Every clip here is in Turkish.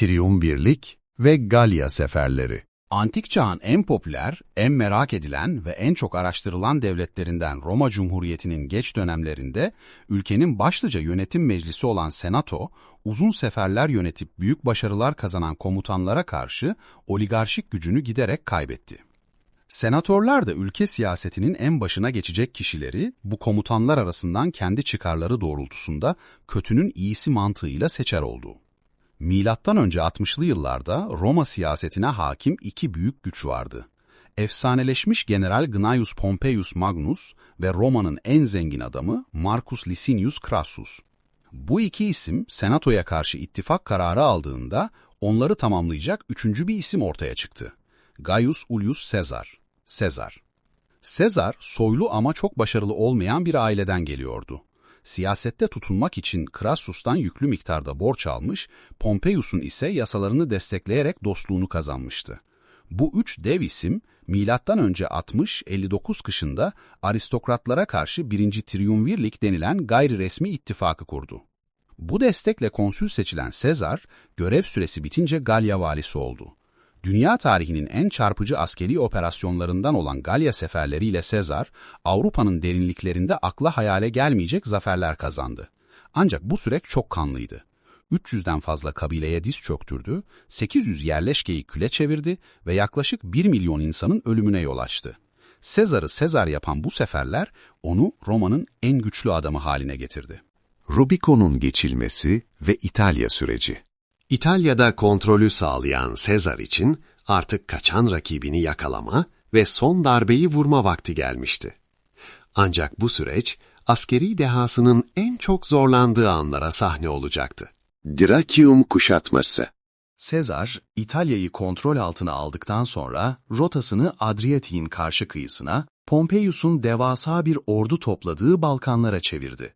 Triumvirlik ve Galya seferleri. Antik çağın en popüler, en merak edilen ve en çok araştırılan devletlerinden Roma Cumhuriyeti'nin geç dönemlerinde ülkenin başlıca yönetim meclisi olan Senato, uzun seferler yönetip büyük başarılar kazanan komutanlara karşı oligarşik gücünü giderek kaybetti. Senatörler de ülke siyasetinin en başına geçecek kişileri bu komutanlar arasından kendi çıkarları doğrultusunda kötünün iyisi mantığıyla seçer oldu. Milattan önce 60'lı yıllarda Roma siyasetine hakim iki büyük güç vardı. Efsaneleşmiş General Gnaeus Pompeius Magnus ve Roma'nın en zengin adamı Marcus Licinius Crassus. Bu iki isim Senato'ya karşı ittifak kararı aldığında onları tamamlayacak üçüncü bir isim ortaya çıktı. Gaius Ullius Caesar. Sezar. Sezar, soylu ama çok başarılı olmayan bir aileden geliyordu. Siyasette tutunmak için Crassus'tan yüklü miktarda borç almış, Pompeius'un ise yasalarını destekleyerek dostluğunu kazanmıştı. Bu üç dev isim, M.Ö. 60-59 kışında aristokratlara karşı 1. Triumvirlik denilen gayri resmi ittifakı kurdu. Bu destekle konsül seçilen Sezar, görev süresi bitince Galya valisi oldu. Dünya tarihinin en çarpıcı askeri operasyonlarından olan Galya seferleriyle Sezar, Avrupa'nın derinliklerinde akla hayale gelmeyecek zaferler kazandı. Ancak bu süreç çok kanlıydı. 300'den fazla kabileye diz çöktürdü, 800 yerleşkeyi küle çevirdi ve yaklaşık 1 milyon insanın ölümüne yol açtı. Sezar'ı Sezar yapan bu seferler onu Roma'nın en güçlü adamı haline getirdi. Rubikon'un geçilmesi ve İtalya süreci İtalya'da kontrolü sağlayan Sezar için artık kaçan rakibini yakalama ve son darbeyi vurma vakti gelmişti. Ancak bu süreç askeri dehasının en çok zorlandığı anlara sahne olacaktı. Drakium kuşatması Sezar, İtalya'yı kontrol altına aldıktan sonra rotasını Adriyatik'in karşı kıyısına, Pompeius'un devasa bir ordu topladığı Balkanlara çevirdi.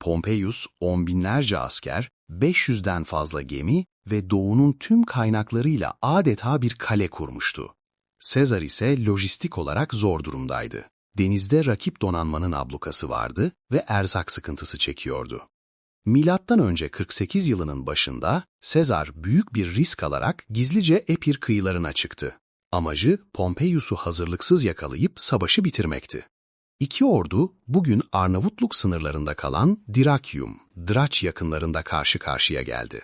Pompeius on binlerce asker, 500'den fazla gemi ve doğunun tüm kaynaklarıyla adeta bir kale kurmuştu. Sezar ise lojistik olarak zor durumdaydı. Denizde rakip donanmanın ablukası vardı ve erzak sıkıntısı çekiyordu. Milattan önce 48 yılının başında Sezar büyük bir risk alarak gizlice Epir kıyılarına çıktı. Amacı Pompeius'u hazırlıksız yakalayıp savaşı bitirmekti. İki ordu bugün Arnavutluk sınırlarında kalan Dirakyum, Draç yakınlarında karşı karşıya geldi.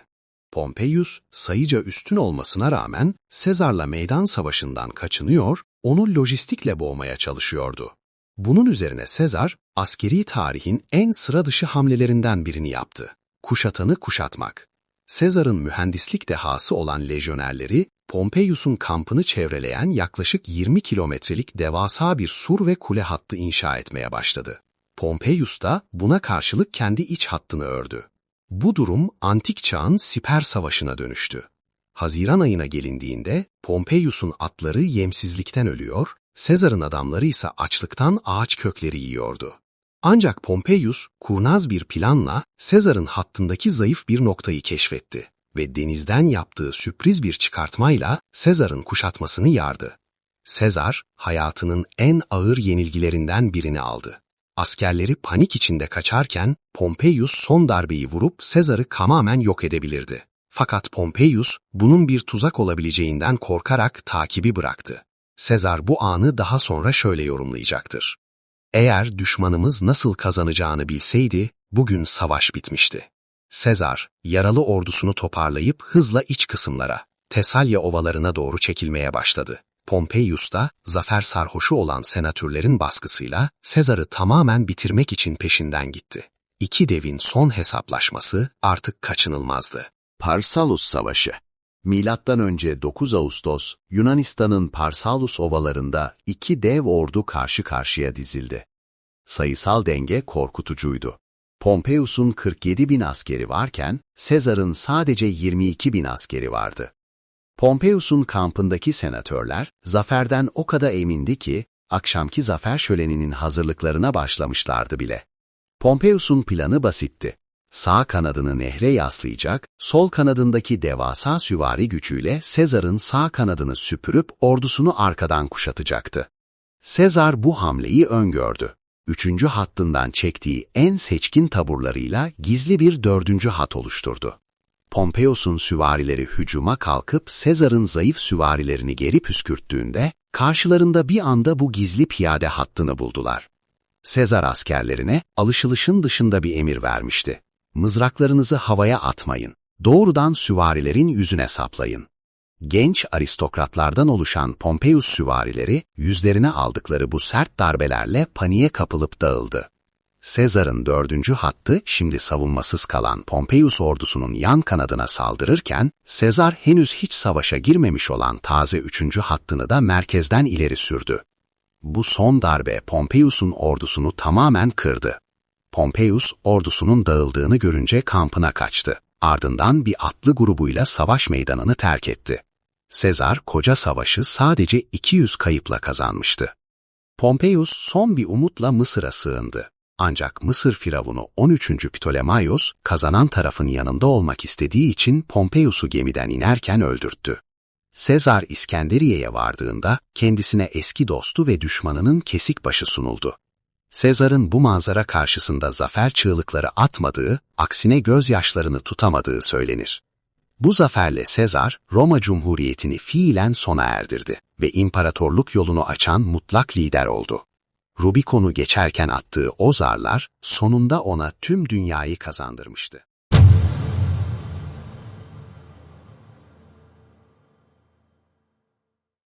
Pompeius sayıca üstün olmasına rağmen Sezar'la meydan savaşından kaçınıyor, onu lojistikle boğmaya çalışıyordu. Bunun üzerine Sezar, askeri tarihin en sıra dışı hamlelerinden birini yaptı. Kuşatanı kuşatmak. Sezar'ın mühendislik dehası olan lejyonerleri, Pompeius'un kampını çevreleyen yaklaşık 20 kilometrelik devasa bir sur ve kule hattı inşa etmeye başladı. Pompeius da buna karşılık kendi iç hattını ördü. Bu durum antik çağın siper savaşına dönüştü. Haziran ayına gelindiğinde Pompeius'un atları yemsizlikten ölüyor, Sezar'ın adamları ise açlıktan ağaç kökleri yiyordu. Ancak Pompeius kurnaz bir planla Sezar'ın hattındaki zayıf bir noktayı keşfetti ve denizden yaptığı sürpriz bir çıkartmayla Sezar'ın kuşatmasını yardı. Sezar, hayatının en ağır yenilgilerinden birini aldı. Askerleri panik içinde kaçarken Pompeius son darbeyi vurup Sezar'ı tamamen yok edebilirdi. Fakat Pompeius bunun bir tuzak olabileceğinden korkarak takibi bıraktı. Sezar bu anı daha sonra şöyle yorumlayacaktır. Eğer düşmanımız nasıl kazanacağını bilseydi, bugün savaş bitmişti. Sezar, yaralı ordusunu toparlayıp hızla iç kısımlara, Tesalya ovalarına doğru çekilmeye başladı. Pompeius da zafer sarhoşu olan senatürlerin baskısıyla Sezar'ı tamamen bitirmek için peşinden gitti. İki devin son hesaplaşması artık kaçınılmazdı. Parsalus Savaşı Milattan önce 9 Ağustos, Yunanistan'ın Parsalus ovalarında iki dev ordu karşı karşıya dizildi. Sayısal denge korkutucuydu. Pompeius'un 47 bin askeri varken, Sezar'ın sadece 22 bin askeri vardı. Pompeius'un kampındaki senatörler, zaferden o kadar emindi ki, akşamki zafer şöleninin hazırlıklarına başlamışlardı bile. Pompeius'un planı basitti. Sağ kanadını nehre yaslayacak, sol kanadındaki devasa süvari gücüyle Sezar'ın sağ kanadını süpürüp ordusunu arkadan kuşatacaktı. Sezar bu hamleyi öngördü. Üçüncü hattından çektiği en seçkin taburlarıyla gizli bir dördüncü hat oluşturdu. Pompeius'un süvarileri hücuma kalkıp Sezar'ın zayıf süvarilerini geri püskürttüğünde, karşılarında bir anda bu gizli piyade hattını buldular. Sezar askerlerine alışılışın dışında bir emir vermişti. Mızraklarınızı havaya atmayın. Doğrudan süvarilerin yüzüne saplayın. Genç aristokratlardan oluşan Pompeius süvarileri, yüzlerine aldıkları bu sert darbelerle paniğe kapılıp dağıldı. Sezar'ın dördüncü hattı şimdi savunmasız kalan Pompeius ordusunun yan kanadına saldırırken, Sezar henüz hiç savaşa girmemiş olan taze üçüncü hattını da merkezden ileri sürdü. Bu son darbe Pompeius'un ordusunu tamamen kırdı. Pompeius ordusunun dağıldığını görünce kampına kaçtı. Ardından bir atlı grubuyla savaş meydanını terk etti. Sezar koca savaşı sadece 200 kayıpla kazanmıştı. Pompeius son bir umutla Mısır'a sığındı. Ancak Mısır firavunu 13. Ptolemaios kazanan tarafın yanında olmak istediği için Pompeius'u gemiden inerken öldürttü. Sezar İskenderiye'ye vardığında kendisine eski dostu ve düşmanının kesik başı sunuldu. Sezar'ın bu manzara karşısında zafer çığlıkları atmadığı, aksine gözyaşlarını tutamadığı söylenir. Bu zaferle Sezar, Roma Cumhuriyeti'ni fiilen sona erdirdi ve imparatorluk yolunu açan mutlak lider oldu. Rubikon'u geçerken attığı o zarlar sonunda ona tüm dünyayı kazandırmıştı.